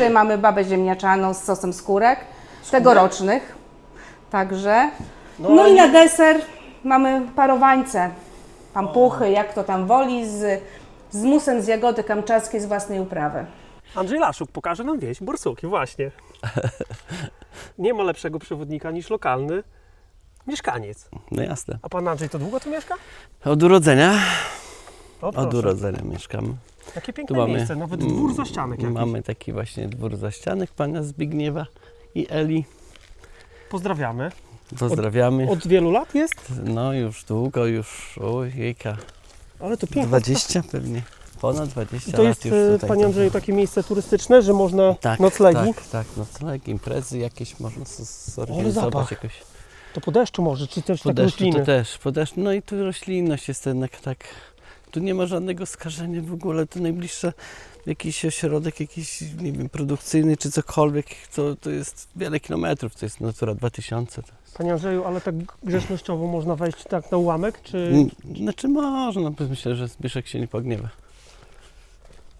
Tutaj mamy babę ziemniaczaną z sosem skórek, tegorocznych. Także. No, i na deser mamy parowańce, pampuchy, jak to tam woli, z, z musem z jagody kamczackiej z własnej uprawy. Andrzej Laszuk pokaże nam wieś Borsuki, właśnie. Nie ma lepszego przewodnika niż lokalny mieszkaniec. No jasne. A pan Andrzej to długo tu mieszka? Od urodzenia. O, Od urodzenia Tu piękne mamy, miejsce, nawet dwór za ścianek jakiś. Mamy taki właśnie dwór za ścianek pana Zbigniewa i Eli. Pozdrawiamy. Pozdrawiamy. Od wielu lat jest? No już długo, już ojejka. Ale to piękne. 20 pewnie. Ponad 20 I to lat jest, już e, tutaj. panie Andrzeju, takie miejsce turystyczne, że można tak, noclegi. Tak, tak, noclegi, imprezy jakieś można zorganizować jakoś. To po deszczu może, czy też Po tak deszczu rośliny. to też, po deszczu, no i tu roślinność jest jednak tak, tu nie ma żadnego skażenia w ogóle, tu najbliższy jakiś ośrodek jakiś, nie wiem, produkcyjny czy cokolwiek, to, to jest wiele kilometrów, to jest Natura 2000. To jest. Panie Andrzeju, ale tak grzecznościowo można wejść tak na ułamek, czy Znaczy można, myślę, że Zbyszek się nie pogniewa.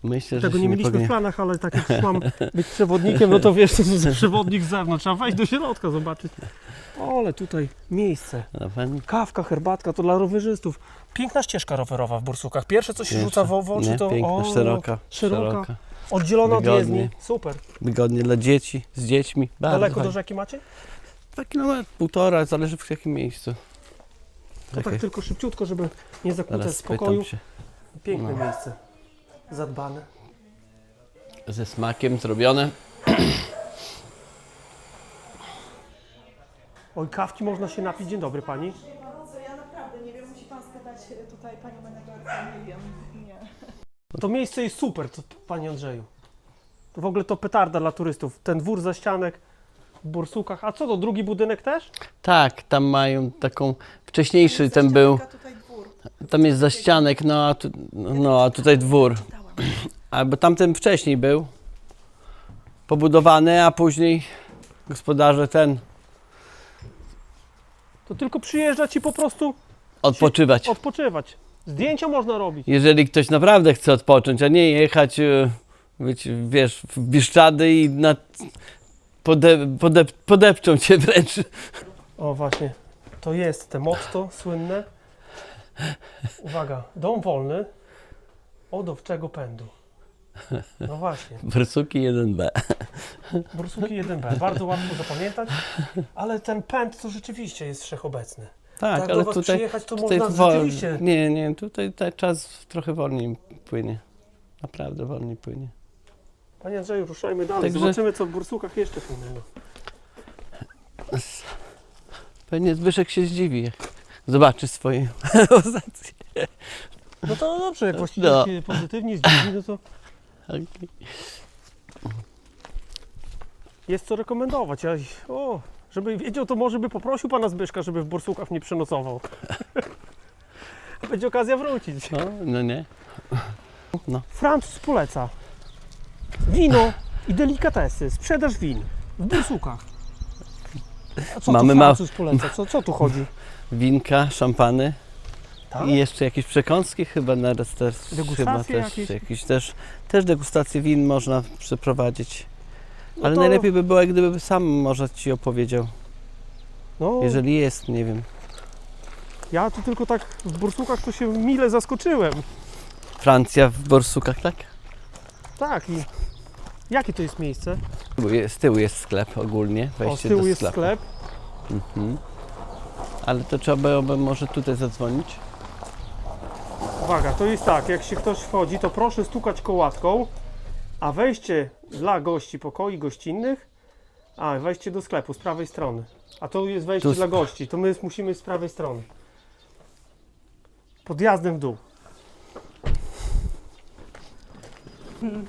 Myślę, tego że nie mieliśmy w planach, ale tak jak mam być przewodnikiem, no to wiesz, to jest przewodnik z zewnątrz, trzeba wejść do środka, zobaczyć. O, ale tutaj miejsce. No, Kawka, herbatka, to dla rowerzystów. Piękna ścieżka rowerowa w Bursukach. Pierwsze, co się Pierwsza. rzuca w, oczy, to piękna, o, szeroka, szeroka. szeroka, oddzielona od jezdni. Super. wygodnie dla dzieci, z dziećmi. Bardzo Daleko do fajnie. rzeki macie? Dwa kilometry, półtora, zależy w jakim miejscu. To tak Czekaj, tylko szybciutko, żeby nie zakłócać spokoju. Piękne No. miejsce. Zadbane. Ze smakiem zrobione. Oj, kawki można się napić. Dzień dobry pani. Co ja naprawdę nie wiem, musi pan spytać e, tutaj panią menedżerkę, nie wiem, nie. To miejsce jest super, to, panie Andrzeju. To w ogóle to petarda dla turystów. Ten dwór za ścianek w Bursukach. A co to, drugi budynek też? Tak, tam mają taką, wcześniejszy ten był, Zaścianka, tutaj dwór. tam jest zaścianek, no a, tu, no, a tutaj dwór. Albo tamten wcześniej był pobudowany, a później gospodarze ten To tylko przyjeżdżać i po prostu odpoczywać. odpoczywać. Zdjęcia można robić. Jeżeli ktoś naprawdę chce odpocząć, a nie jechać, e, być, wiesz, w Bieszczady i na, pode, pode, podepczą cię wręcz. O właśnie, to jest te motto słynne. Uwaga, dom wolny od owczego pędu. No właśnie, Borsuki 1B. Bursuki 1B, bardzo łatwo zapamiętać, ale ten pęd to rzeczywiście jest wszechobecny. Tak, Tak, ale tutaj, przyjechać to tutaj można wol- rzeczywiście. Nie, nie, tutaj ten czas trochę wolniej płynie. Naprawdę wolniej płynie. Panie Andrzeju, ruszajmy dalej, Także- zobaczymy co w Bursukach jeszcze fajnego. Pewnie Zbyszek się zdziwi, jak zobaczy swoje ozacje. No to dobrze, jak właściwie No. się pozytywnie zdziwi, no to Okej. jest co rekomendować. Ja, o, żeby wiedział, to może by poprosił pana Zbyszka, żeby w Bursukach nie przenocował. Będzie okazja wrócić. No, no nie. Francuz poleca wino i delikatesy, sprzedaż win w Bursukach. A co Mamy tu ma- Francuz poleca? Co, co tu chodzi? Winka, szampany Tak? i jeszcze jakieś przekąski chyba naraz też. Chyba też, jakieś? jakieś też, też degustacje win można przeprowadzić. No Ale to- najlepiej by było, gdyby sam może ci opowiedział, No, jeżeli jest, nie wiem. ja tu tylko tak w Bursukach to się mile zaskoczyłem. Francja w Borsukach, tak? Tak i jakie to jest miejsce? Z tyłu jest- sklep ogólnie, O, z wejście tyłu do jest sklep. Mhm. Ale to trzeba byłoby może tutaj zadzwonić. Uwaga, to jest tak, jak się ktoś wchodzi, to proszę stukać kołatką, a wejście dla gości pokoi gościnnych, a wejście do sklepu z prawej strony. A to jest wejście Tu dla gości, to my musimy z prawej strony. Podjazdem w dół.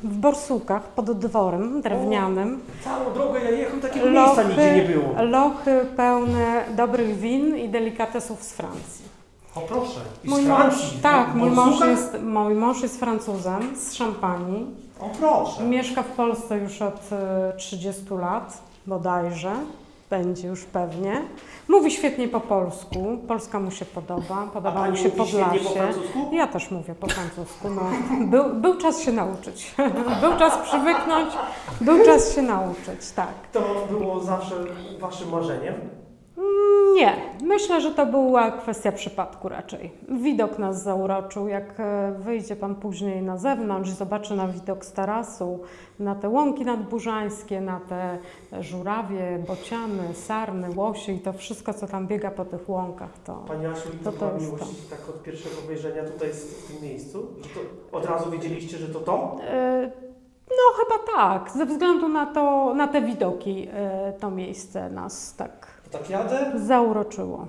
W Borsukach pod dworem drewnianym. Całą drogę ja jechałem, takiego miejsca nigdzie Lochy, nie było. lochy pełne dobrych win i delikatesów z Francji. O proszę, i Mój z mąż, tak, mój mąż, jest, mój mąż jest Francuzem z Szampanii. O proszę. Mieszka w Polsce już od e, 30 lat bodajże. będzie już pewnie. Mówi świetnie po polsku, Polska mu się podoba, podoba pani mu się mówi świetnie po francusku? Ja też mówię po francusku. No. Był, był czas się nauczyć, był czas przywyknąć, był czas się nauczyć, tak. To było zawsze waszym marzeniem? Nie, myślę, że to była kwestia przypadku raczej. Widok nas zauroczył. Jak e, wyjdzie Pan później na zewnątrz, zobaczy na widok z tarasu, na te łąki nadburzańskie, na te żurawie, bociany, sarny, łosie i to wszystko, co tam biega po tych łąkach, to... Pani Asiu, i To to to jest miłość to. tak od pierwszego wejrzenia tutaj w tym miejscu? To od razu wiedzieliście, że to to? E, No chyba tak, ze względu na, to, na te widoki e, to miejsce nas tak tak jadę zauroczyło.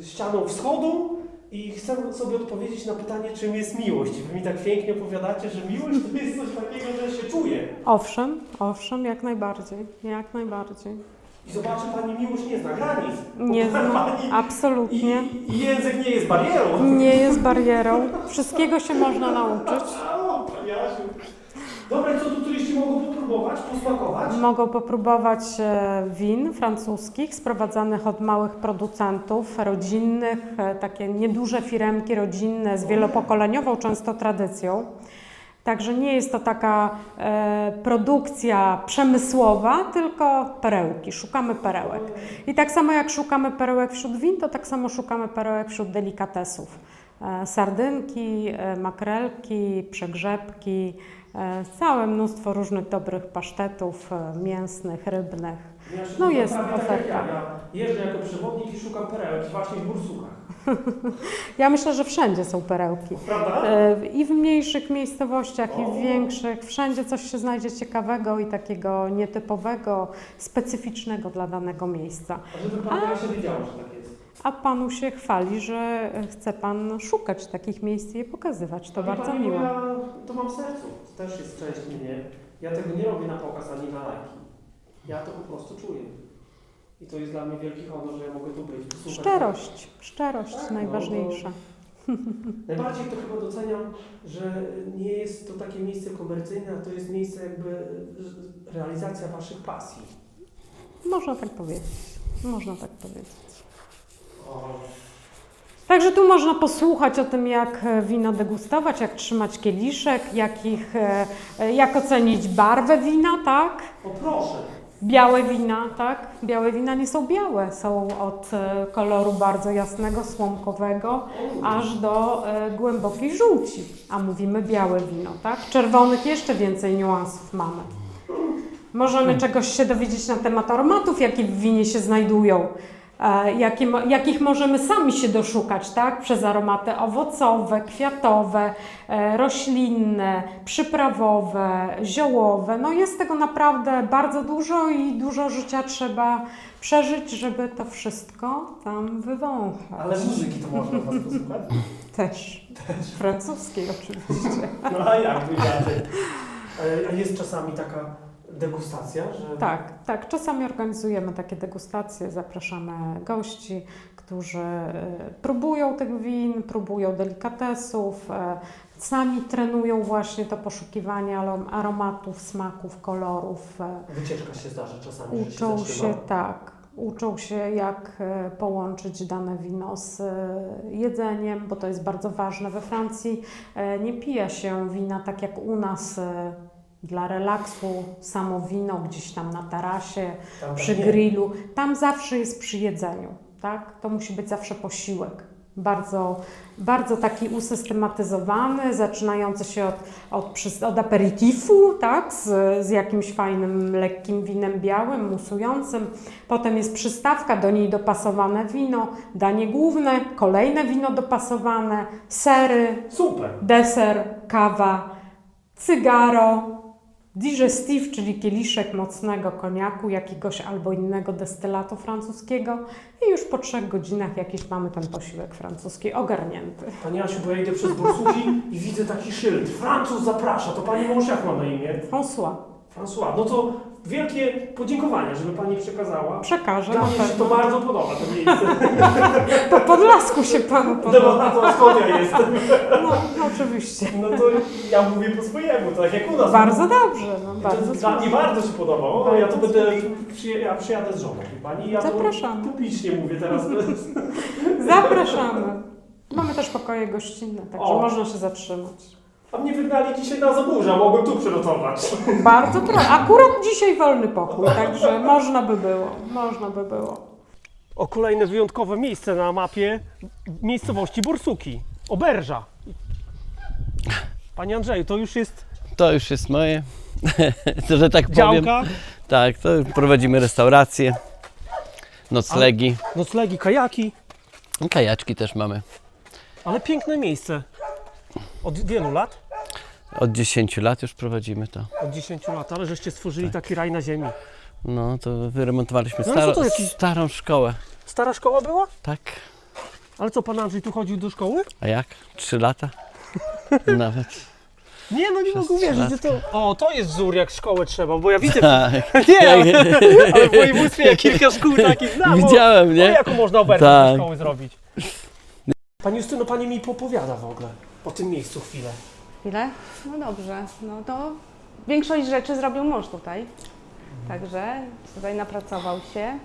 y, ścianą wschodu i chcę sobie odpowiedzieć na pytanie, czym jest miłość. Wy mi tak pięknie opowiadacie, że miłość to jest coś takiego, że się czuje. Owszem, owszem, jak najbardziej, jak najbardziej. I zobaczy Pani, miłość nie zna granic. Nie znam, Pani- absolutnie. I, I język nie jest barierą. Nie jest barierą. Wszystkiego się można nauczyć. O, Pani Asiu. Dobra, i co tu turyści mogą popróbować, posmakować? Mogą popróbować e, win francuskich sprowadzanych od małych producentów rodzinnych, e, takie nieduże firemki rodzinne z wielopokoleniową często tradycją. Także nie jest to taka e, produkcja przemysłowa, tylko perełki. Szukamy perełek. I tak samo jak szukamy perełek wśród win, to tak samo szukamy perełek wśród delikatesów. E, Sardynki, e, makrelki, przegrzebki, e, całe mnóstwo różnych dobrych pasztetów mięsnych, rybnych. Ja się No jest tak oferta. Ja, ja jeżdżę jako przewodnik i szukam perełki właśnie w bursukach. Ja myślę, że wszędzie są perełki. Prawda? I w mniejszych miejscowościach, i w większych. Wszędzie coś się znajdzie ciekawego i takiego nietypowego, specyficznego dla danego miejsca. A żeby Pani Asia wiedziała, że tak jest. A Panu się chwali, że chce Pan szukać takich miejsc i je pokazywać. To Ale bardzo pani, bo miło. Ja to mam w sercu. To też jest część mnie. Ja tego nie robię na pokaz ani na lajki. Ja to po prostu czuję. I to jest dla mnie wielki honor, że ja mogę tu być. posłuchać. Szczerość, szczerość Tak, no, najważniejsza. Najbardziej to chyba doceniam, że nie jest to takie miejsce komercyjne, a to jest miejsce jakby e, realizacja Waszych pasji. Można tak powiedzieć. Można tak powiedzieć. Także tu można posłuchać o tym, jak e, wino degustować, jak trzymać kieliszek, jak, ich, e, e, jak ocenić barwę wina, tak? o proszę. Białe wina, tak? Białe wina nie są białe, są od koloru bardzo jasnego, słomkowego, aż do głębokiej żółci. A mówimy białe wino, tak? Czerwonych jeszcze więcej niuansów mamy. Możemy czegoś się dowiedzieć na temat aromatów, jakie w winie się znajdują, jakie, mo- jakich możemy sami się doszukać, tak? Przez aromaty owocowe, kwiatowe, e, roślinne, przyprawowe, ziołowe. No jest tego naprawdę bardzo dużo i dużo życia trzeba przeżyć, żeby to wszystko tam wywąchać. Ale muzyki to można Was posłuchać? Też. Francuskiej oczywiście. No a jak inaczej? E, jest czasami taka degustacja, że... Tak, tak. Czasami organizujemy takie degustacje, zapraszamy gości, którzy e, próbują tych win, próbują delikatesów, e, sami trenują właśnie to poszukiwanie aromatów, smaków, kolorów. e, Wycieczka się zdarza czasami, Uczą się się, tak, uczą się jak e, połączyć dane wino z e, jedzeniem, bo to jest bardzo ważne. We Francji e, nie pija się wina tak jak u nas e, dla relaksu, samo wino gdzieś tam na tarasie, Tam przy nie. grillu. Tam zawsze jest przy jedzeniu, tak? To musi być zawsze posiłek. Bardzo, bardzo taki usystematyzowany, zaczynający się od, od, od aperitifu, tak? Z, z jakimś fajnym, lekkim winem białym, musującym. Potem jest przystawka, do niej dopasowane wino, danie główne, kolejne wino dopasowane, sery, Super. deser, kawa, cygaro, digestif, czyli kieliszek mocnego koniaku, jakiegoś albo innego destylatu francuskiego i już po trzech godzinach jakiś mamy ten posiłek francuski ogarnięty. Pani Asiu, bo ja idę przez bursuki i widzę taki szyld. Francuz zaprasza. To Pani mąż jak ma na imię? François. François, no to wielkie podziękowania, żeby Pani przekazała. Przekażę Dla na mnie się to bardzo podoba, to miejsce. Po Podlasku się panu No, podoba. to skąd ja jestem? No, no oczywiście. No to ja mówię po swojemu, tak jak u nas. Bardzo dobrze, no, To bardzo Dla mnie słusznie. bardzo się podobało. Bardzo ja to będę, przyje, ja przyjadę z żoną. wie Pani, ja Zapraszamy. to publicznie mówię teraz. Zapraszamy. Mamy też pokoje gościnne, także O. można się zatrzymać. A mnie wygnali dzisiaj na Zaburza, mogłem tu przyrotować. Bardzo proszę. Akurat dzisiaj wolny pokój, także można by było. Można by było. O kolejne wyjątkowe miejsce na mapie miejscowości Borsuki. Oberża. Panie Andrzeju, to już jest To już jest moje, to, że tak powiem. działka, Tak, to prowadzimy restaurację, noclegi, noclegi, kajaki, kajaczki też mamy. ale piękne miejsce. Od wielu lat? Od 10 lat już prowadzimy to. Od 10 lat, ale żeście stworzyli taki raj na ziemi. No to wyremontowaliśmy No ale staro, to jakiś- starą szkołę. Stara szkoła była? Tak. Ale co, pan Andrzej tu chodził do szkoły? A jak? Trzy lata? Nawet. Nie, no nie mogę wierzyć, że to... O, to jest wzór, jak szkołę trzeba, bo ja widzę... Tak. Nie, ale, ale w województwie ja kilka szkół takich znam. bo- Widziałem, O, nie? jaką można oberwę Tak. szkoły zrobić. Pani Justyno, pani mi popowiada w ogóle o tym miejscu chwilę. Chwilę? No dobrze, no to większość rzeczy zrobił mąż tutaj. Także tutaj napracował się.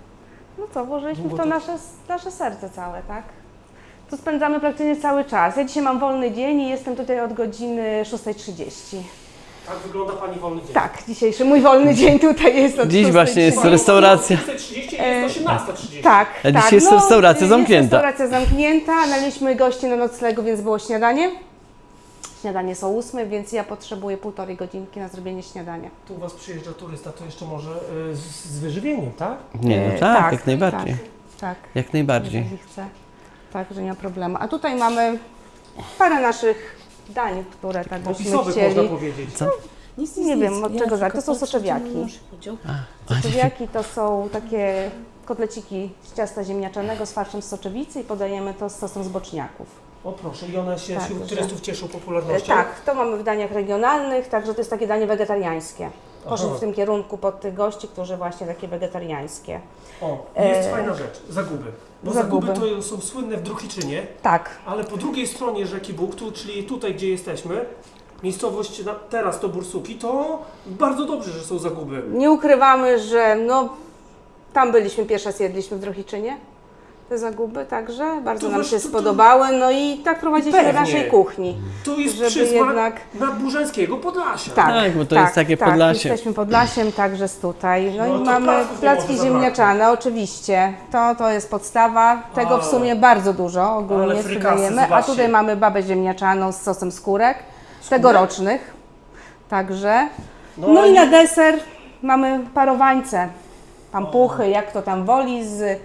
No co, włożyliśmy w to- nasze, nasze serce całe, tak? Tu spędzamy praktycznie cały czas. Ja dzisiaj mam wolny dzień i jestem tutaj od godziny 6.30. Tak wygląda pani wolny dzień. Tak, dzisiejszy mój wolny dzień tutaj jest od Dziś 6:30. właśnie jest restauracja. 6.30 jest 18.30. Tak, A tak. dzisiaj jest restauracja y, zamknięta. Jest restauracja zamknięta, naliśmy gości na noclegu, więc było śniadanie. Śniadanie są ósme, więc ja potrzebuję półtorej godzinki na zrobienie śniadania. Tu u was przyjeżdża turysta, to jeszcze może y, z, z wyżywieniem, tak? Nie, no E, tak, tak, jak najbardziej. Tak, Jak najbardziej. jeżeli chce. Tak, że nie ma problemu. A tutaj mamy parę naszych dań, które tak byśmy Opisowych można chcieli. powiedzieć. Nic, Nie wiem, od czego zacząć. To są soczewiaki. Soczewiaki to są takie kotleciki z ciasta ziemniaczanego z farszem z soczewicy i podajemy to z sosem z boczniaków. O proszę, i one się Tak, wśród że- turystów cieszą E, popularnością? Tak, to mamy w daniach regionalnych, także to jest takie danie wegetariańskie. Poszedł Aha. w tym kierunku pod tych gości, którzy właśnie takie wegetariańskie. O, jest E, fajna rzecz, zaguby. Bo zaguby. zaguby, to są słynne w Druchiczynie, Tak, ale po drugiej stronie rzeki Bóg, tu, czyli tutaj, gdzie jesteśmy, miejscowość na, teraz to Bursuki, to bardzo dobrze, że są zaguby. nie ukrywamy, że no, tam byliśmy, pierwszy raz jedliśmy w Drohiczynie. Te zaguby, także bardzo To nam właśnie się to- to- spodobały, no i tak prowadziliśmy Pewnie. naszej kuchni. To jest Żeby przysmak jednak- nadburzańskiego Podlasia. Tak, Tak, bo to jest takie tak, Podlasie. Jesteśmy Podlasiem, także z tutaj. No, No i to mamy placków nie placki może ziemniaczane, oczywiście. To, to jest podstawa. Tego w Ale- sumie bardzo dużo ale ogólnie frykasy, sprzedajemy. A zobaczcie. tutaj mamy babę ziemniaczaną z sosem skórek, tegorocznych. Także. No, No, i na deser mamy parowańce, pampuchy, jak to tam woli, z,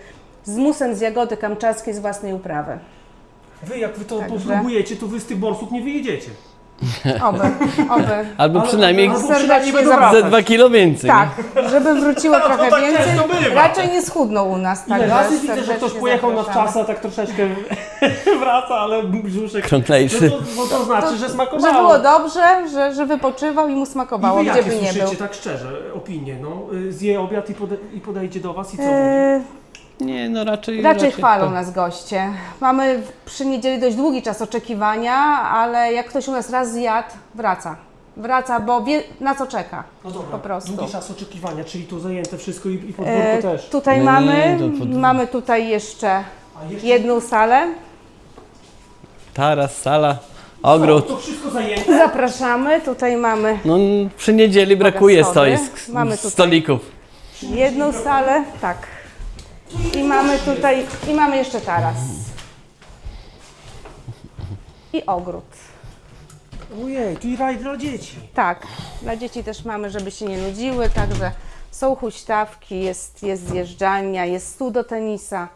z musem z jagody kamczackiej z własnej uprawy. Wy, jak wy to Także- popróbujecie, to wy z tych borsów nie wyjedziecie. Oby, oby. Albo Ale- przynajmniej albo serdecznie przynajmniej będą zapraszam. ze dwa kilo więcej. Tak, żeby wróciło trochę tak więcej. często bywa. Raczej nie schudną u nas, Ile tak razy widzę, że ktoś pojechał na wczasy, a tak troszeczkę wraca, ale brzuszek... No Krąklejszy. to, no to znaczy, że smakowało. Że było dobrze, że, że wypoczywał i mu smakowało, I wy gdzie jakie by nie słyszycie, był. tak szczerze, opinie, no? Y, Zje obiad i, pode, i podejdzie do was i co mówi? E, Nie, no raczej. raczej chwalą tak. nas goście. Mamy przy niedzieli dość długi czas oczekiwania, ale jak ktoś u nas raz zjadł, wraca. Wraca, bo wie na co czeka. No dobra, po prostu. długi czas oczekiwania, czyli tu zajęte wszystko i, i podwórko E, też. tutaj Nie, mamy, pod- mamy tutaj jeszcze jeszcze jedną salę. Taras, sala, Co, ogród. to wszystko zajęte? Zapraszamy. Tutaj mamy No przy niedzieli brakuje stoisk, stolików. jedną salę, tak. I mamy tutaj, i mamy jeszcze taras. I ogród. Ojej, tu i raj dla dzieci. Tak, dla dzieci też mamy, żeby się nie nudziły, także są huśtawki, jest, jest zjeżdżalnia, jest stół do tenisa.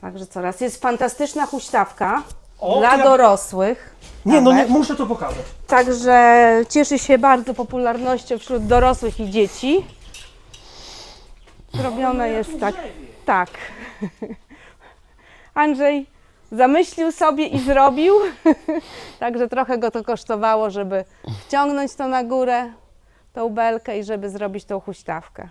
Także coraz jest fantastyczna huśtawka O, dla ja- dorosłych. Nie, no nie, nawet. muszę to pokazać. Także cieszy się bardzo popularnością wśród dorosłych i dzieci. Zrobione jest tak. Tak. Andrzej zamyślił sobie i zrobił. Także trochę go to kosztowało, żeby wciągnąć to na górę. tą belkę i żeby zrobić tą huśtawkę.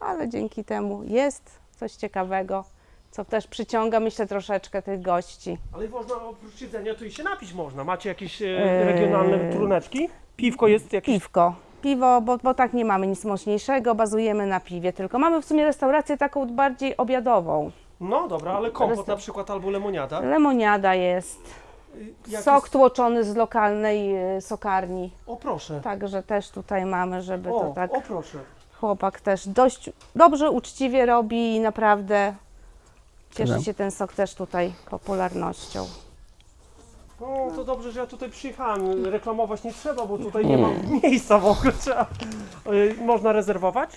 Ale dzięki temu jest coś ciekawego, co też przyciąga, myślę, troszeczkę tych gości. Ale można oprócz jedzenia to i się napić można. Macie jakieś e, Eee. regionalne truneczki? Piwko jest jakieś? Piwko. Piwo, bo, bo tak nie mamy nic mocniejszego, bazujemy na piwie tylko. Mamy w sumie restaurację taką bardziej obiadową. No dobra, ale kompot Resta- na przykład albo lemoniada. Lemoniada jest, Jak sok jest- tłoczony z lokalnej y, sokarni. O proszę. Także też tutaj mamy, żeby O, to tak o proszę. chłopak też dość dobrze, uczciwie robi i naprawdę cieszy się ten sok też tutaj popularnością. No to dobrze, że ja tutaj przyjechałem. Reklamować nie trzeba, bo tutaj nie ma miejsca w ogóle. Trzeba. E, Można rezerwować?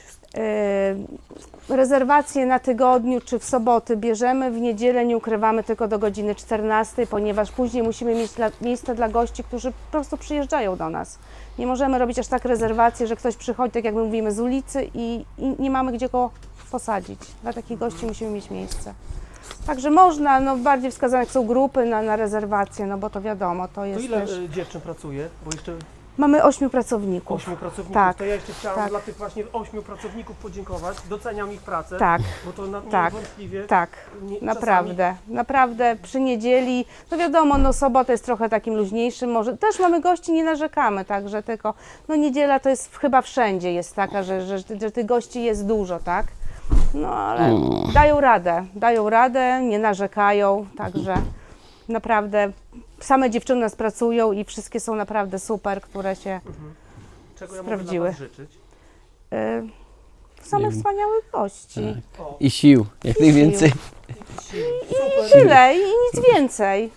Yy, rezerwacje na tygodniu czy w soboty bierzemy, w niedzielę nie ukrywamy tylko do godziny 14, ponieważ później musimy mieć dla, miejsce dla gości, którzy po prostu przyjeżdżają do nas. Nie możemy robić aż tak rezerwacji, że ktoś przychodzi, tak jak my mówimy, z ulicy i, i nie mamy gdzie go posadzić. Dla takich gości musimy mieć miejsce. Także można, no bardziej wskazane są grupy na, na rezerwacje, no bo to wiadomo, to To jest ile też... e, dziewczyn pracuje? Bo jeszcze Mamy ośmiu pracowników. ośmiu pracowników. Tak, To ja jeszcze chciałam tak. dla tych właśnie ośmiu pracowników podziękować. Doceniam ich pracę. Tak, Bo to na, Tak, niewątpliwie tak. nie, Naprawdę, naprawdę przy niedzieli, no wiadomo, no sobota jest trochę takim luźniejszym, może też mamy gości, nie narzekamy, także tylko, no niedziela to jest chyba wszędzie jest taka, że, że, że tych gości jest dużo, tak? No ale dają radę, dają radę, nie narzekają, także naprawdę same dziewczyny nas pracują i wszystkie są naprawdę super, które się Czasami, czego ja sprawdziły. mogę dla was życzyć? y, same wspaniałych gości. O, I sił, jak najwięcej. super. Tyle i nic więcej.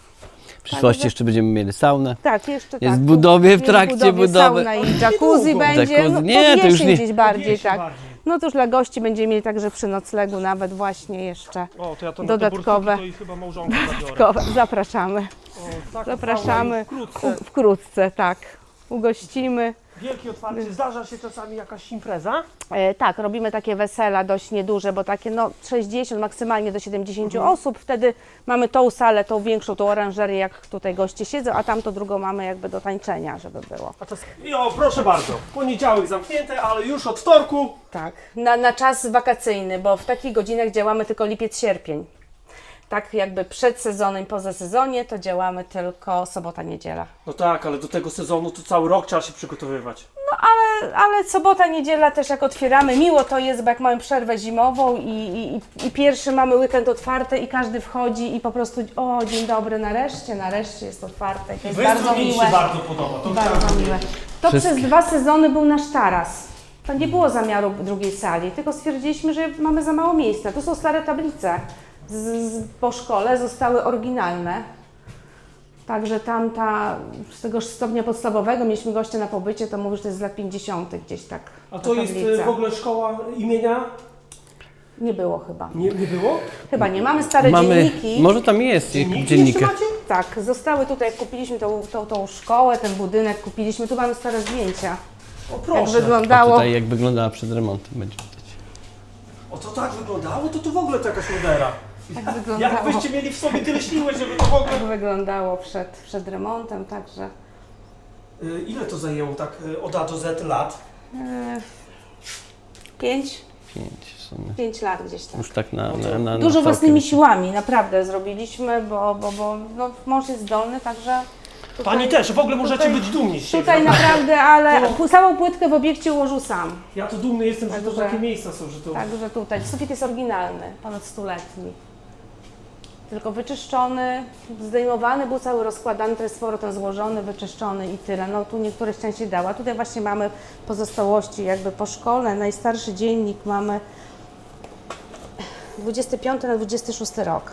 W przyszłości jeszcze będziemy mieli saunę. Tak, jeszcze Jest tak. w budowie, w trakcie budowy. Sauna i jacuzzi będzie. Jacuzzi. No, Nie, to już nie- gdzieś bardziej, tak. bardziej. No to już dla gości będziemy mieli także przy noclegu nawet właśnie jeszcze. O, to ja to Dodatkowe. Na te bursuki to i chyba małżonkę zabiorę. Dodatkowo Zapraszamy. O, taka Zapraszamy. Wkrótce. U, wkrótce, tak. Ugościmy. Wielkie otwarcie. Zdarza się czasami jakaś impreza? E, tak, robimy takie wesela dość nieduże, bo takie no 60, maksymalnie do 70 Mhm. osób. Wtedy mamy tą salę, tą większą, tą oranżerię, jak tutaj goście siedzą, a tamto drugą mamy jakby do tańczenia, żeby było. A czas... Jo, proszę bardzo. Poniedziałek zamknięte, ale już od wtorku. Tak, na, na czas wakacyjny, bo w takich godzinach działamy tylko lipiec, sierpień. Tak jakby przed sezonem, poza sezonie to działamy tylko sobota, niedziela. No tak, ale do tego sezonu to cały rok trzeba się przygotowywać. Ale, ale sobota, niedziela też jak otwieramy, miło to jest, bo jak mamy przerwę zimową i, i, i pierwszy mamy weekend otwarty i każdy wchodzi i po prostu o dzień dobry, nareszcie, nareszcie jest otwarte. To jest bardzo mi miłe. się bardzo podoba. To Bardzo chciałem miłe. To Wszystkie. przez dwa sezony był nasz taras. To nie było zamiaru drugiej sali, tylko stwierdziliśmy, że mamy za mało miejsca. Tu są stare tablice z, z, po szkole, zostały oryginalne. Także tamta, z tego stopnia podstawowego mieliśmy gościa na pobycie, to mówię, że to jest z lat 50. gdzieś tak. A ta to jest tablica. e, w ogóle szkoła imienia? Nie było chyba. Nie, nie było? Chyba nie. Mamy stare Mamy, dzienniki. może tam jest Dzienniki macie? Tak, zostały tutaj, jak kupiliśmy tą, tą, tą szkołę, ten budynek, kupiliśmy, tu mamy stare zdjęcia. O Jak proszę. A wyglądało. tutaj jak wyglądała przed remontem będzie widać. O to tak wyglądało? To to w ogóle to jakaś modera. Tak wyglądało. Jak byście mieli w sobie tyle siły, żeby to w ogóle... Jak wyglądało przed, przed remontem, także E, Ile to zajęło tak e, od A do Z lat? e, pięć, Pięć w sumie. pięć lat gdzieś tam. Już tak na, No na, na, na Dużo całkiem. własnymi siłami, naprawdę zrobiliśmy, bo, bo, bo no, mąż jest zdolny, także tutaj, Pani też, w ogóle możecie tutaj- być dumni z siebie. tutaj naprawdę, ale pu- całą płytkę w obiekcie ułożył sam. Ja to dumny jestem, że to Także- takie miejsca są, że to... Także tutaj sufit jest oryginalny, ponad stuletni. Tylko wyczyszczony, zdejmowany, był cały rozkładany, teraz z powrotem złożony, wyczyszczony i tyle. No tu niektóre części dała. Tutaj właśnie mamy pozostałości jakby po szkole. Najstarszy dziennik mamy 25 na 26 rok.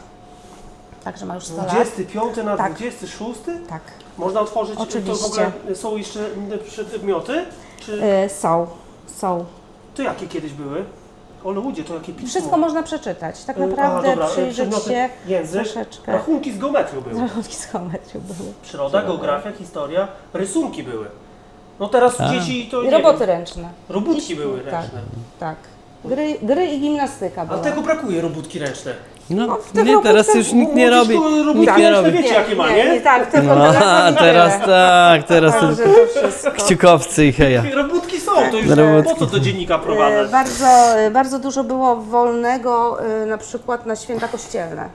Także ma już 100 lat. 25 na Tak. 26? Tak. Można otworzyć, to w Oczywiście. ogóle są jeszcze przedmioty? Czy Y, są, są. to jakie kiedyś były? O ludzie, to jakie pismo? Wszystko można przeczytać. Tak Y, naprawdę aha, dobra, y, przyjrzeć przedmioty, się Język, troszeczkę. rachunki z geometrią były. Rachunki z geometrią były. Przyroda, geografia, historia, rysunki były. No teraz Tak. dzieci to I nie roboty wiem, ręczne. robótki były Tak. ręczne. Tak. Gry, gry i gimnastyka A była. tego brakuje, robótki ręczne. No, w tych nie, teraz robótkach już nikt nie Młodzież robi. to robótki Nikt nie ręczne robi. wiecie jakie ma, nie? tak, tylko No, i teraz tyle. tak, teraz to to wszystko. kciukowcy i heja. Robótki są, to już Robótki. po co do dziennika E, prowadzać? Bardzo, e, bardzo dużo było wolnego e, na przykład na święta kościelne.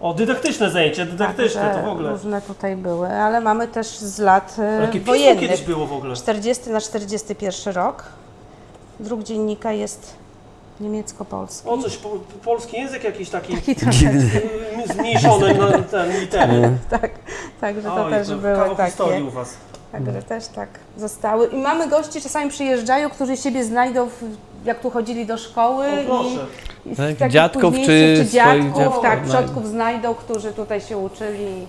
O, dydaktyczne zajęcia, dydaktyczne to w ogóle. Różne tutaj były, ale mamy też z lat e, Jakie pismo wojennych. kiedyś było w ogóle? 40 na 41 rok. Druk dziennika jest niemiecko-polski. O, coś, po, polski język jakiś taki Taki zmniejszony na ten litery. tak. Także to Oj, też to były kawał takie. historii u was. Także też tak zostały. I mamy gości, czasami przyjeżdżają, którzy siebie znajdą, w, jak tu chodzili do szkoły. O, proszę. I, i Tak, takich dziadków późniejszych, czy czy swoich dziadków, dziadków tak, znajdą. przodków znajdą, którzy tutaj się uczyli.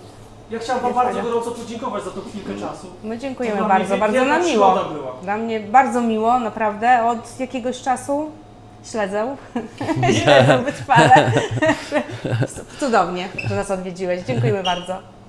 Ja chciałem wam bardzo gorąco podziękować za tą chwilkę czasu. My To dziękujemy bardzo, bardzo wielka nam miło. przygoda była. Dla mnie bardzo miło, naprawdę. Od jakiegoś czasu śledzę. śledzę wytrwale. Cudownie, że nas odwiedziłeś. Dziękujemy bardzo.